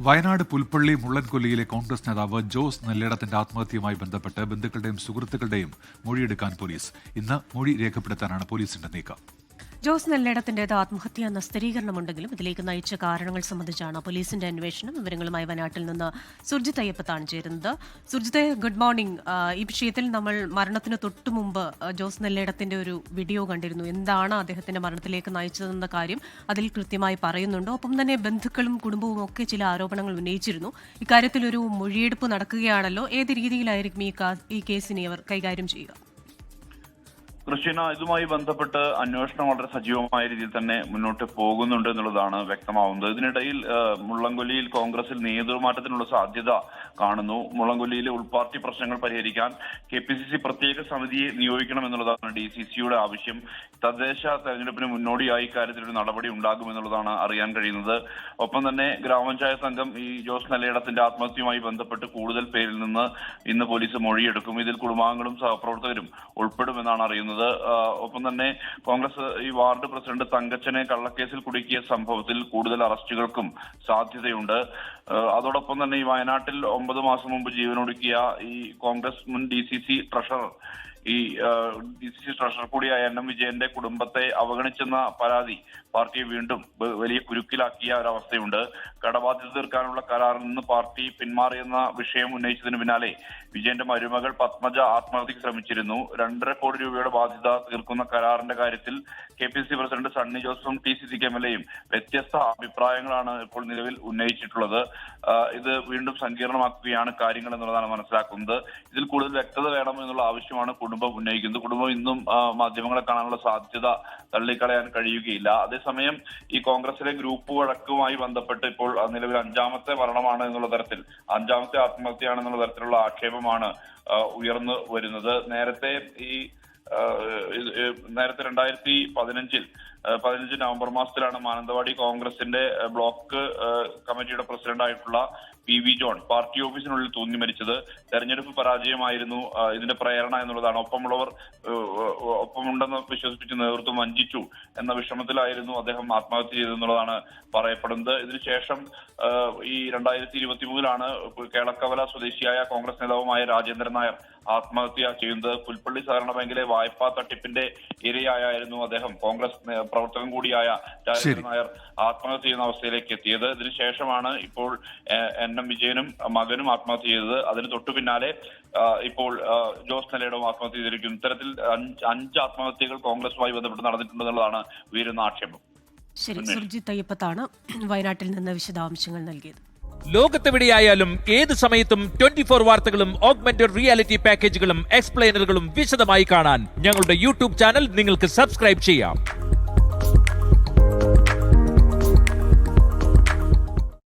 വയനാട് പുൽപ്പള്ളി മുള്ളൻകൊല്ലിയിലെ കോൺഗ്രസ് നേതാവ് ജോസ് നെല്ലിടത്തിന്റെ ആത്മഹത്യയുമായി ബന്ധപ്പെട്ട് ബന്ധുക്കളുടെയും സുഹൃത്തുക്കളുടെയും മൊഴിയെടുക്കാൻ പോലീസ്. ഇന്ന് മൊഴി രേഖപ്പെടുത്താനാണ് പോലീസിന്റെ നീക്കം. ജോസ് നെല്ലേടത്തിന്റേത് ആത്മഹത്യ എന്ന സ്ഥിരീകരണമുണ്ടെങ്കിലും ഇതിലേക്ക് നയിച്ച കാരണങ്ങൾ സംബന്ധിച്ചാണ് പോലീസിന്റെ അന്വേഷണം. വിവരങ്ങളുമായി വയനാട്ടിൽ നിന്ന് സുർജിത് അയ്യപ്പത്താണ് ചേരുന്നത്. സുർജിത്തെ ഗുഡ് മോർണിംഗ് ഈ വിഷയത്തിൽ നമ്മൾ മരണത്തിന് തൊട്ടു മുമ്പ് ജോസ് നെല്ലേടത്തിന്റെ ഒരു വീഡിയോ കണ്ടിരുന്നു. എന്താണ് അദ്ദേഹത്തിന്റെ മരണത്തിലേക്ക് നയിച്ചതെന്ന കാര്യം അതിൽ കൃത്യമായി പറയുന്നുണ്ട്. ഒപ്പം തന്നെ ബന്ധുക്കളും കുടുംബവും ഒക്കെ ചില ആരോപണങ്ങൾ ഉന്നയിച്ചിരുന്നു. ഇക്കാര്യത്തിൽ ഒരു മൊഴിയെടുപ്പ് നടക്കുകയാണല്ലോ. ഏത് രീതിയിലായിരിക്കും ഈ കേസിനെ അവർ കൈകാര്യം ചെയ്യുക? കൃഷ്ണ ഇതുമായി ബന്ധപ്പെട്ട് അന്വേഷണം വളരെ സജീവമായ രീതിയിൽ തന്നെ മുന്നോട്ട് പോകുന്നുണ്ട് എന്നുള്ളതാണ് വ്യക്തമാവുന്നത്. ഇതിനിടയിൽ മുള്ളംകൊല്ലിയിൽ കോൺഗ്രസിൽ നേതൃമാറ്റത്തിനുള്ള സാധ്യത കാണുന്നു. മുള്ളംകൊല്ലിയിലെ ഉൾപാർട്ടി പ്രശ്നങ്ങൾ പരിഹരിക്കാൻ കെ പി സി സി പ്രത്യേക സമിതിയെ നിയോഗിക്കണം എന്നുള്ളതാണ് ഡി സി സിയുടെ ആവശ്യം. തദ്ദേശ തെരഞ്ഞെടുപ്പിന് മുന്നോടിയായി ഇക്കാര്യത്തിൽ ഒരു നടപടി ഉണ്ടാകുമെന്നുള്ളതാണ് അറിയാൻ കഴിയുന്നത്. ഒപ്പം തന്നെ ഗ്രാമപഞ്ചായത്ത് സംഘം ഈ ജോസ് നല്ലയിടത്തിന്റെ ആത്മഹത്യയുമായി ബന്ധപ്പെട്ട് കൂടുതൽ പേരിൽ നിന്ന് ഇന്ന് പോലീസ് മൊഴിയെടുക്കും. ഇതിൽ കുടുംബാംഗങ്ങളും സഹപ്രവർത്തകരും ഉൾപ്പെടുമെന്നാണ് അറിയുന്നത്. ആ, ഒപ്പം തന്നെ കോൺഗ്രസ് ഈ വാർഡ് പ്രസിഡന്റ് തങ്കച്ചനെ കള്ളക്കേസിൽ കുടുക്കിയ സംഭവത്തിൽ കൂടുതൽ അറസ്റ്റുകൾക്കും സാധ്യതയുണ്ട്. അതോടൊപ്പം തന്നെ ഈ വയനാട്ടിൽ ഒമ്പത് മാസം മുമ്പ് ജീവനൊടുക്കിയ ഈ കോൺഗ്രസ് മുൻ ഡി സി സി ട്രഷറർ ഈ ഡി സി സി ട്രഷറർ കൂടിയായ എൻ എം വിജയന്റെ കുടുംബത്തെ അവഗണിച്ചെന്ന പരാതി പാർട്ടിയെ വീണ്ടും വലിയ കുരുക്കിലാക്കിയ ഒരവസ്ഥയുണ്ട്. കടബാധ്യത തീർക്കാനുള്ള കരാറിൽ നിന്ന് പാർട്ടി പിന്മാറിയെന്ന വിഷയം ഉന്നയിച്ചതിന് പിന്നാലെ വിജയന്റെ മരുമകൾ പത്മജ ആത്മഹത്യക്ക് ശ്രമിച്ചിരുന്നു. രണ്ടര കോടി രൂപയുടെ ബാധ്യത തീർക്കുന്ന കരാറിന്റെ കാര്യത്തിൽ K P C president Sunny ജോസഫും T C C M L എയും വ്യത്യസ്ത അഭിപ്രായങ്ങളാണ് ഇപ്പോൾ നിലവിൽ ഉന്നയിച്ചിട്ടുള്ളത്. ഇത് വീണ്ടും സങ്കീർണമാക്കുകയാണ് കാര്യങ്ങൾ എന്നുള്ളതാണ് മനസ്സിലാക്കുന്നത്. ഇതിൽ കൂടുതൽ വ്യക്തത വേണം എന്നുള്ള ആവശ്യമാണ് കുടുംബം ഉന്നയിക്കുന്നത് കുടുംബം ഇന്നും മാധ്യമങ്ങളെ കാണാനുള്ള സാധ്യത തള്ളിക്കളയാൻ കഴിയുകയില്ല. അതേസമയം ഈ കോൺഗ്രസിലെ ഗ്രൂപ്പ് വഴക്കുമായി ബന്ധപ്പെട്ട് ഇപ്പോൾ നിലവിൽ അഞ്ചാമത്തെ മരണമാണ് എന്നുള്ള തരത്തിൽ അഞ്ചാമത്തെ ആത്മഹത്യയാണെന്നുള്ള തരത്തിലുള്ള ആക്ഷേപമാണ് ഉയർന്നു വരുന്നത്. നേരത്തെ ഈ നേരത്തെ രണ്ടായിരത്തി പതിനഞ്ചിൽ പതിനഞ്ച് നവംബർ മാസത്തിലാണ് മാനന്തവാടി കോൺഗ്രസിന്റെ ബ്ലോക്ക് കമ്മിറ്റിയുടെ പ്രസിഡന്റായിട്ടുള്ള പി വി ജോൺ പാർട്ടി ഓഫീസിനുള്ളിൽ തൂങ്ങി മരിച്ചത് തെരഞ്ഞെടുപ്പ് പരാജയമായിരുന്നു ഇതിന്റെ പ്രേരണ എന്നുള്ളതാണ്. ഒപ്പമുള്ളവർ ഒപ്പമുണ്ടെന്ന് വിശ്വസിപ്പിച്ച് നേതൃത്വം വഞ്ചിച്ചു എന്ന വിഷമത്തിലായിരുന്നു അദ്ദേഹം ആത്മഹത്യ ചെയ്തെന്നുള്ളതാണ് പറയപ്പെടുന്നത്. ഇതിനുശേഷം ഈ രണ്ടായിരത്തി ഇരുപത്തി മൂന്നിലാണ് കേളക്കവല സ്വദേശിയായ കോൺഗ്രസ് നേതാവുമായ രാജേന്ദ്രൻ നായർ ആത്മഹത്യ ചെയ്യുന്നത്. പുൽപ്പള്ളി സഹകരണ ബാങ്കിലെ വായ്പാ തട്ടിപ്പിന്റെ ഇരയായിരുന്നു അദ്ദേഹം കോൺഗ്രസ് പ്രവർത്തകൻ കൂടിയായ രാജേന്ദ്രൻ നായർ ആത്മഹത്യ ചെയ്യുന്ന അവസ്ഥയിലേക്ക് എത്തിയത്. ഇതിനുശേഷമാണ് ഇപ്പോൾ ഏഹ്, എൻ എം വിജയനും മകനും ആത്മഹത്യ ചെയ്തത്. അതിന് തൊട്ടു പിന്നാലെ ഇപ്പോൾ ജോസ് നെല്ലയുടെയും ആത്മഹത്യ ചെയ്തിരിക്കുന്നു. ഇത്തരത്തിൽ അഞ്ച് അഞ്ച് ആത്മഹത്യകൾ കോൺഗ്രസുമായി ബന്ധപ്പെട്ട് നടന്നിട്ടുണ്ടെന്നുള്ളതാണ് ഉയരുന്ന ആക്ഷേപം. ശരി സുർജിത് അയ്യപ്പത്താണ് വയനാട്ടിൽ നിന്ന് വിശദാംശങ്ങൾ നൽകിയത്. ലോകത്തെവിടെയായാലും ഏത് സമയത്തും ട്വന്റി ഫോർ വാർത്തകളും ഓഗ്മെന്റഡ് റിയാലിറ്റി പാക്കേജുകളും എക്സ്പ്ലെയിനറുകളും വിശദമായി കാണാൻ ഞങ്ങളുടെ യൂട്യൂബ് ചാനൽ നിങ്ങൾക്ക് സബ്സ്ക്രൈബ് ചെയ്യാം.